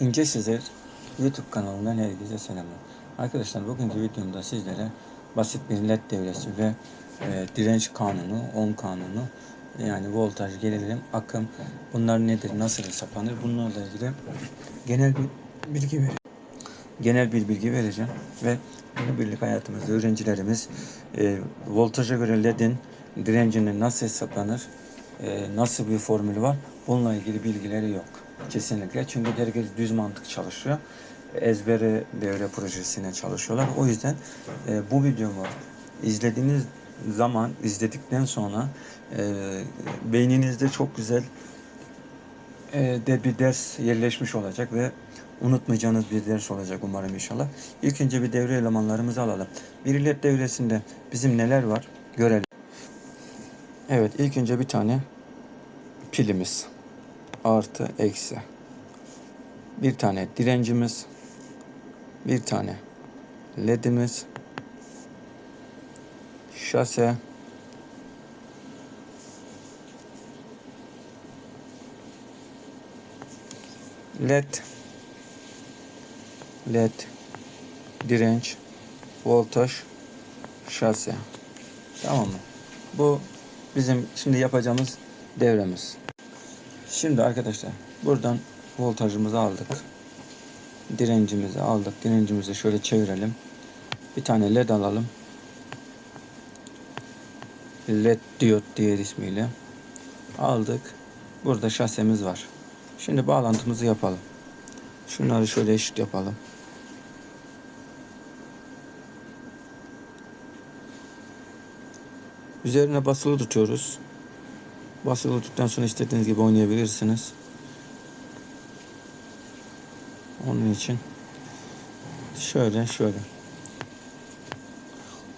İnce Sezer YouTube kanalından herkese selamlar. Arkadaşlar bugünkü videomda sizlere basit bir led devresi ve e, direnç kanunu, ohm kanunu yani voltaj, gerilim, akım bunlar nedir, nasıl hesaplanır bunlarla ilgili genel bir bilgi ver genel bir bilgi vereceğim ve günübirlik hayatımızda öğrencilerimiz e, voltaja göre ledin direncinin nasıl hesaplanır, e, nasıl bir formülü var bununla ilgili bilgileri yok kesinlikle. Çünkü herkes düz mantık çalışıyor. Ezbere devre projesine çalışıyorlar. O yüzden e, bu videomu izlediğiniz zaman, izledikten sonra e, beyninizde çok güzel e, de bir ders yerleşmiş olacak ve unutmayacağınız bir ders olacak umarım inşallah. İlk önce bir devre elemanlarımızı alalım. Bir led devresinde bizim neler var görelim. Evet ilk önce bir tane pilimiz artı eksi. Bir tane direncimiz, bir tane ledimiz, şase, led, led, direnç, voltaj, şase. Tamam mı? Bu bizim şimdi yapacağımız devremiz. Şimdi arkadaşlar buradan voltajımızı aldık. Direncimizi aldık. Direncimizi şöyle çevirelim. Bir tane led alalım. Led diyot diğer ismiyle. Aldık. Burada şasemiz var. Şimdi bağlantımızı yapalım. Şunları şöyle eşit yapalım. Üzerine basılı tutuyoruz. Basılı tuttuktan sonra istediğiniz gibi oynayabilirsiniz. Onun için şöyle şöyle.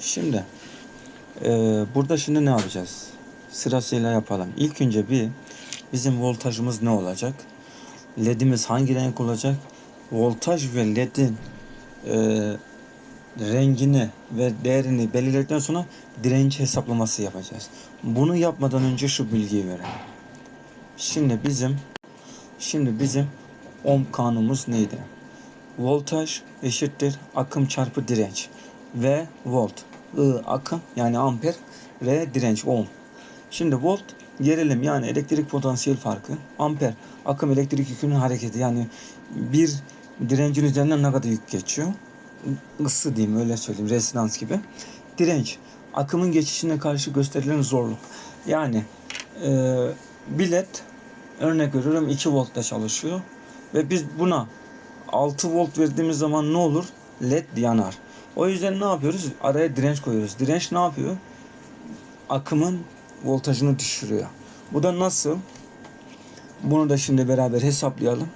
Şimdi e, burada şimdi ne yapacağız? Sırasıyla yapalım. İlk önce bir bizim voltajımız ne olacak? LED'imiz hangi renk olacak? Voltaj ve LED'in e, rengini ve değerini belirledikten sonra direnç hesaplaması yapacağız. Bunu yapmadan önce şu bilgiyi verelim. Şimdi bizim şimdi bizim ohm kanunumuz neydi? Voltaj eşittir akım çarpı direnç. V volt. I akım yani amper. R direnç ohm. Şimdi volt gerilim yani elektrik potansiyel farkı. Amper akım elektrik yükünün hareketi yani bir direncin üzerinden ne kadar yük geçiyor ısı diyeyim öyle söyleyeyim resonans gibi. Direnç akımın geçişine karşı gösterilen zorluk. Yani e, bilet örnek veriyorum 2 voltta çalışıyor ve biz buna 6 volt verdiğimiz zaman ne olur? LED yanar. O yüzden ne yapıyoruz? Araya direnç koyuyoruz. Direnç ne yapıyor? Akımın voltajını düşürüyor. Bu da nasıl? Bunu da şimdi beraber hesaplayalım.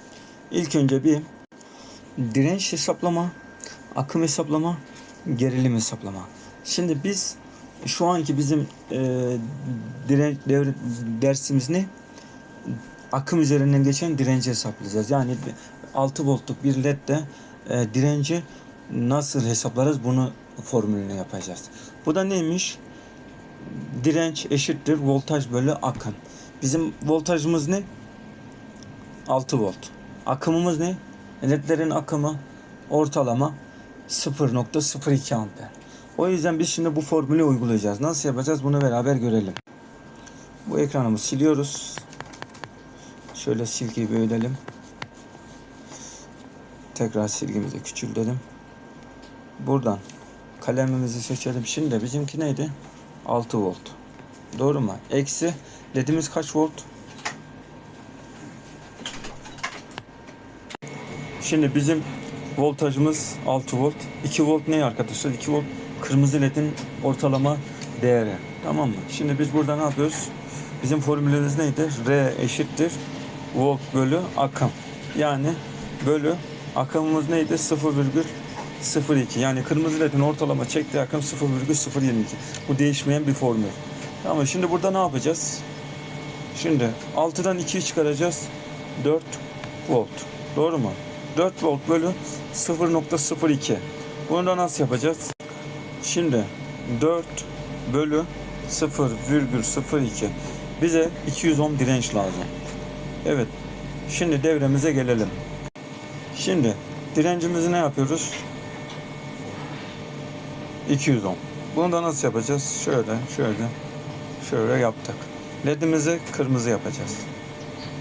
İlk önce bir direnç hesaplama, akım hesaplama, gerilim hesaplama. Şimdi biz şu anki bizim e, direnç devre dersimiz ne? Akım üzerinden geçen direnci hesaplayacağız. Yani 6 voltluk bir ledde e, direnci nasıl hesaplarız bunu formülünü yapacağız. Bu da neymiş? Direnç eşittir voltaj bölü akım. Bizim voltajımız ne? 6 volt. Akımımız ne? Ledlerin akımı ortalama 0.02 amper. O yüzden biz şimdi bu formülü uygulayacağız. Nasıl yapacağız bunu beraber görelim. Bu ekranımızı siliyoruz. Şöyle silgiyi bölelim. Tekrar silgimizi küçültelim. Buradan kalemimizi seçelim. Şimdi bizimki neydi? 6 volt. Doğru mu? Eksi ledimiz kaç volt? Şimdi bizim voltajımız 6 volt. 2 volt ne arkadaşlar? 2 volt kırmızı ledin ortalama değeri. Tamam mı? Şimdi biz burada ne yapıyoruz? Bizim formülümüz neydi? R eşittir volt bölü akım. Yani bölü akımımız neydi? 0,02. Yani kırmızı ledin ortalama çektiği akım 0,022. Bu değişmeyen bir formül. Tamam şimdi burada ne yapacağız? Şimdi 6'dan 2'yi çıkaracağız. 4 volt. Doğru mu? 4 volt bölü 0.02. Bunu da nasıl yapacağız? Şimdi 4 bölü 0,02 bize 200 ohm direnç lazım. Evet. Şimdi devremize gelelim. Şimdi direncimizi ne yapıyoruz? 210. Bunu da nasıl yapacağız? Şöyle, şöyle, şöyle yaptık. LED'imizi kırmızı yapacağız.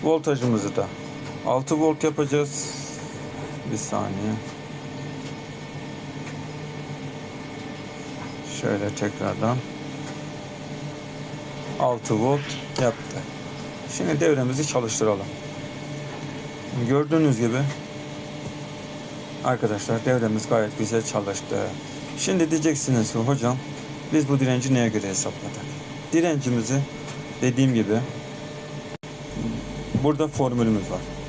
Voltajımızı da 6 volt yapacağız. Bir saniye. Şöyle tekrardan 6 volt yaptı. Şimdi devremizi çalıştıralım. Gördüğünüz gibi arkadaşlar devremiz gayet güzel çalıştı. Şimdi diyeceksiniz ki hocam biz bu direnci neye göre hesapladık? Direncimizi dediğim gibi burada formülümüz var.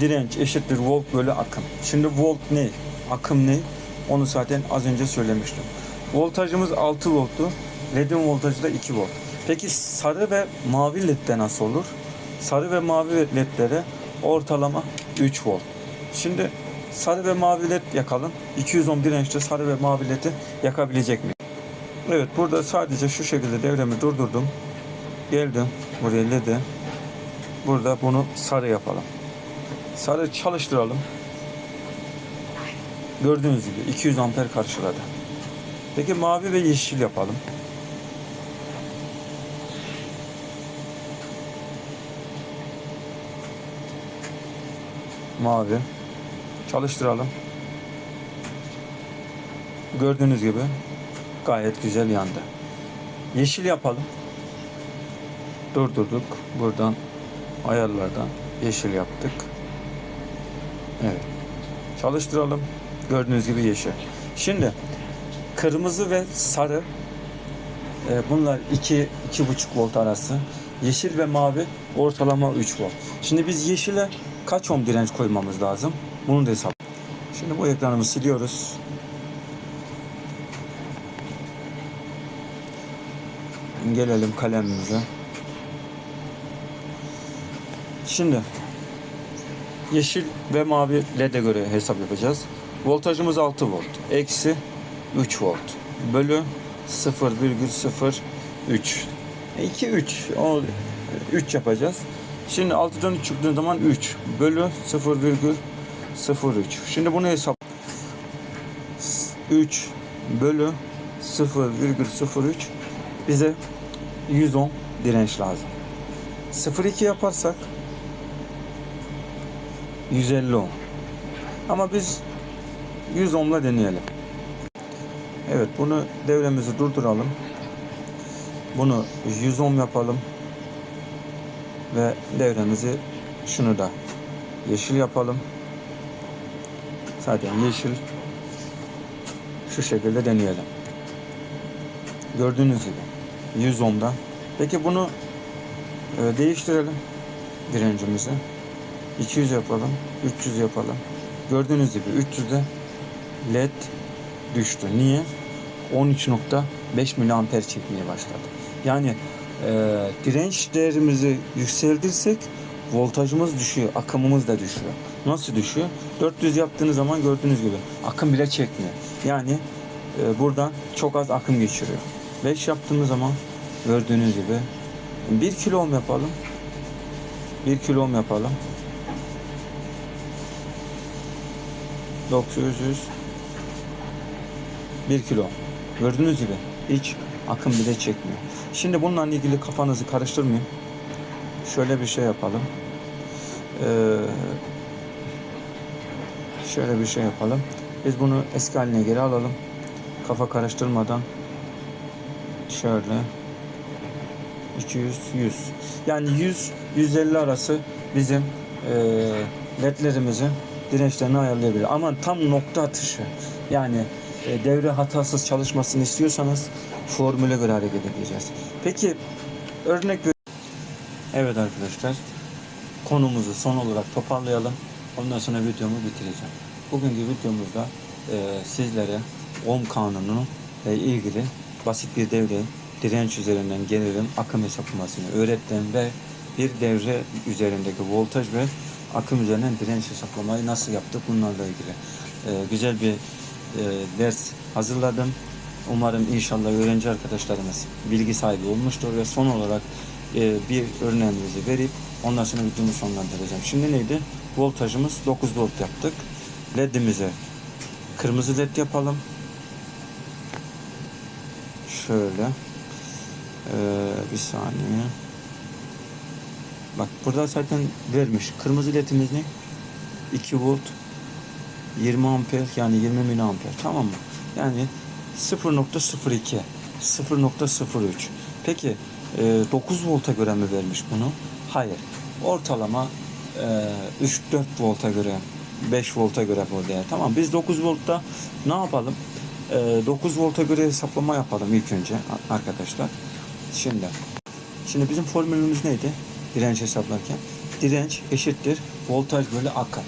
Direnç eşittir volt bölü akım. Şimdi volt ne? Akım ne? Onu zaten az önce söylemiştim. Voltajımız 6 volttu. LED'in voltajı da 2 volt. Peki sarı ve mavi LED'de nasıl olur? Sarı ve mavi LED'lere ortalama 3 volt. Şimdi sarı ve mavi led yakalım. 210 dirençte sarı ve mavi ledi yakabilecek mi? Evet burada sadece şu şekilde devremi durdurdum. Geldim buraya ledi. Burada bunu sarı yapalım. Sarı çalıştıralım. Gördüğünüz gibi 200 amper karşıladı. Peki mavi ve yeşil yapalım. Mavi. Çalıştıralım. Gördüğünüz gibi gayet güzel yandı. Yeşil yapalım. Durdurduk. Buradan ayarlardan yeşil yaptık. Evet. Çalıştıralım. Gördüğünüz gibi yeşil. Şimdi kırmızı ve sarı e, bunlar 2 2,5 volt arası. Yeşil ve mavi ortalama 3 volt. Şimdi biz yeşile kaç ohm direnç koymamız lazım? Bunu da hesap. Şimdi bu ekranımızı siliyoruz. Gelelim kalemimize. Şimdi yeşil ve mavi LED'e göre hesap yapacağız. Voltajımız 6 volt. Eksi 3 volt. Bölü 0,03. 2 3. O 3 yapacağız. Şimdi 6'dan 3 çıktığı zaman 3 bölü 0,03. Şimdi bunu hesap 3 bölü 0,03 bize 110 direnç lazım. 0,2 yaparsak 150 ohm. Ama biz 100 ohm'la deneyelim. Evet bunu devremizi durduralım. Bunu 100 ohm yapalım. Ve devremizi şunu da yeşil yapalım. Zaten yeşil şu şekilde deneyelim. Gördüğünüz gibi 100 ohm'dan. Peki bunu e, değiştirelim direncimizi. 200 yapalım, 300 yapalım. Gördüğünüz gibi 300'de led düştü. Niye? 13.5 miliamper çekmeye başladı. Yani e, direnç değerimizi yükseltirsek voltajımız düşüyor, akımımız da düşüyor. Nasıl düşüyor? 400 yaptığınız zaman gördüğünüz gibi akım bile çekmiyor. Yani e, buradan çok az akım geçiriyor. 5 yaptığımız zaman gördüğünüz gibi 1 kilo ohm yapalım. 1 kilo ohm yapalım. 900 1 kilo. Gördüğünüz gibi hiç akım bile çekmiyor. Şimdi bununla ilgili kafanızı karıştırmayın. Şöyle bir şey yapalım. Ee, şöyle bir şey yapalım. Biz bunu eski haline geri alalım. Kafa karıştırmadan şöyle 200 100 yani 100 150 arası bizim e, ledlerimizin dirençlerini ayarlayabilir. Ama tam nokta atışı yani e, devre hatasız çalışmasını istiyorsanız formüle göre hareket edeceğiz. Peki örnek Evet arkadaşlar konumuzu son olarak toparlayalım. Ondan sonra videomu bitireceğim. Bugünkü videomuzda e, sizlere ohm kanunu ile ilgili basit bir devre direnç üzerinden gerilim akım hesaplamasını öğrettim ve bir devre üzerindeki voltaj ve akım üzerinden direnç hesaplamayı nasıl yaptık bunlarla ilgili e, güzel bir e, ders hazırladım. Umarım inşallah öğrenci arkadaşlarımız bilgi sahibi olmuştur ve son olarak e, bir örneğimizi verip ondan sonra videomu sonlandıracağım. Şimdi neydi? voltajımız 9 volt yaptık. LED'imize kırmızı led yapalım. Şöyle. Ee, bir saniye. Bak burada zaten vermiş. Kırmızı ledimiz ne? 2 volt 20 amper yani 20 miliamper tamam mı? Yani 0.02 0.03 Peki e, 9 volta göre mi vermiş bunu? Hayır. Ortalama e, 3-4 volta göre 5 volta göre bu değer. Tamam biz 9 voltta ne yapalım? E, 9 volta göre hesaplama yapalım ilk önce arkadaşlar. Şimdi Şimdi bizim formülümüz neydi? Direnç hesaplarken. Direnç eşittir voltaj bölü akım.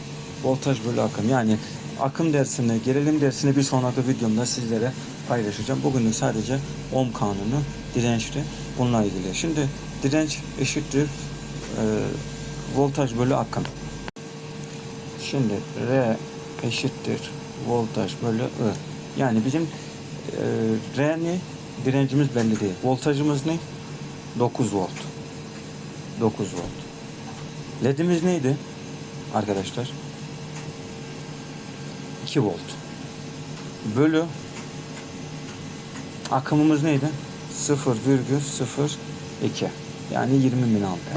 Voltaj bölü akım. Yani akım dersini, gerilim dersini bir sonraki videomda sizlere paylaşacağım. Bugün sadece ohm kanunu, dirençli bununla ilgili. Şimdi direnç eşittir e, voltaj bölü akım. Şimdi R eşittir voltaj bölü I. Yani bizim e, R? Direncimiz belli değil. Voltajımız ne? 9 volt. 9 volt. LED'imiz neydi? Arkadaşlar. 2 volt. Bölü akımımız neydi? 0,02. Yani 20 miliamper.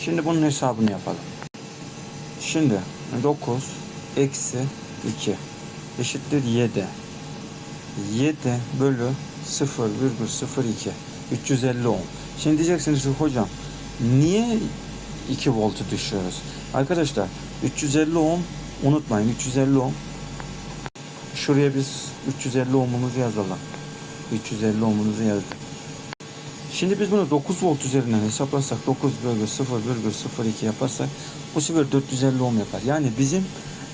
Şimdi bunun hesabını yapalım. Şimdi 9 eksi 2 eşittir 7. 7 bölü 0,02 350 ohm. Şimdi diyeceksiniz ki hocam niye 2 voltu düşüyoruz? Arkadaşlar 350 ohm unutmayın 350 ohm şuraya biz 350 ohmumuzu yazalım. 350 ohmumuzu yazdık. Şimdi biz bunu 9 volt üzerinden hesaplarsak 9 bölü 0,02 yaparsak bu sefer 450 ohm yapar. Yani bizim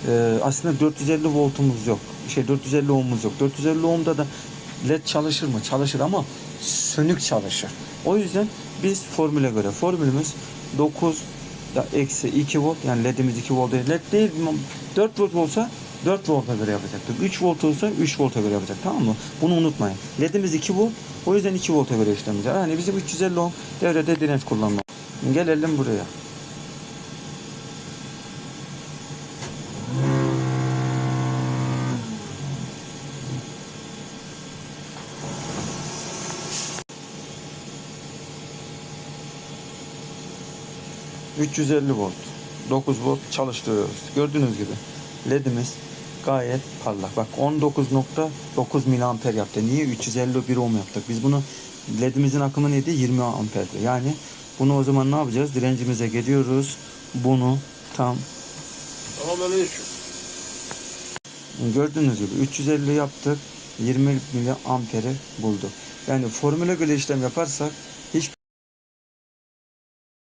e, aslında 450 voltumuz yok. Şey 450 ohmumuz yok. 450 ohmda da led çalışır mı? Çalışır ama sönük çalışır. O yüzden biz formüle göre formülümüz 9 da eksi 2 volt yani ledimiz 2 volt değil. Led değil 4 volt olsa 4 volta göre yapacaktık. 3 volt olsa 3 volta göre yapacak. Tamam mı? Bunu unutmayın. Ledimiz 2 volt. O yüzden 2 volta göre işlemeyeceğiz. Yani bizim 350 ohm devrede direnç kullanmamız. Gelelim buraya. ...350 volt... ...9 volt çalıştırıyoruz. Gördüğünüz gibi... ...ledimiz gayet parlak. Bak 19.9 miliamper yaptı. Niye? 351 ohm yaptık. Biz bunu... ...ledimizin akımı neydi? 20 amperdi. Yani... ...bunu o zaman ne yapacağız? Direncimize geliyoruz. Bunu tam... Selamünaleyküm. Gördüğünüz gibi 350 yaptık. 20 miliamperi bulduk. Yani formüle göre işlem yaparsak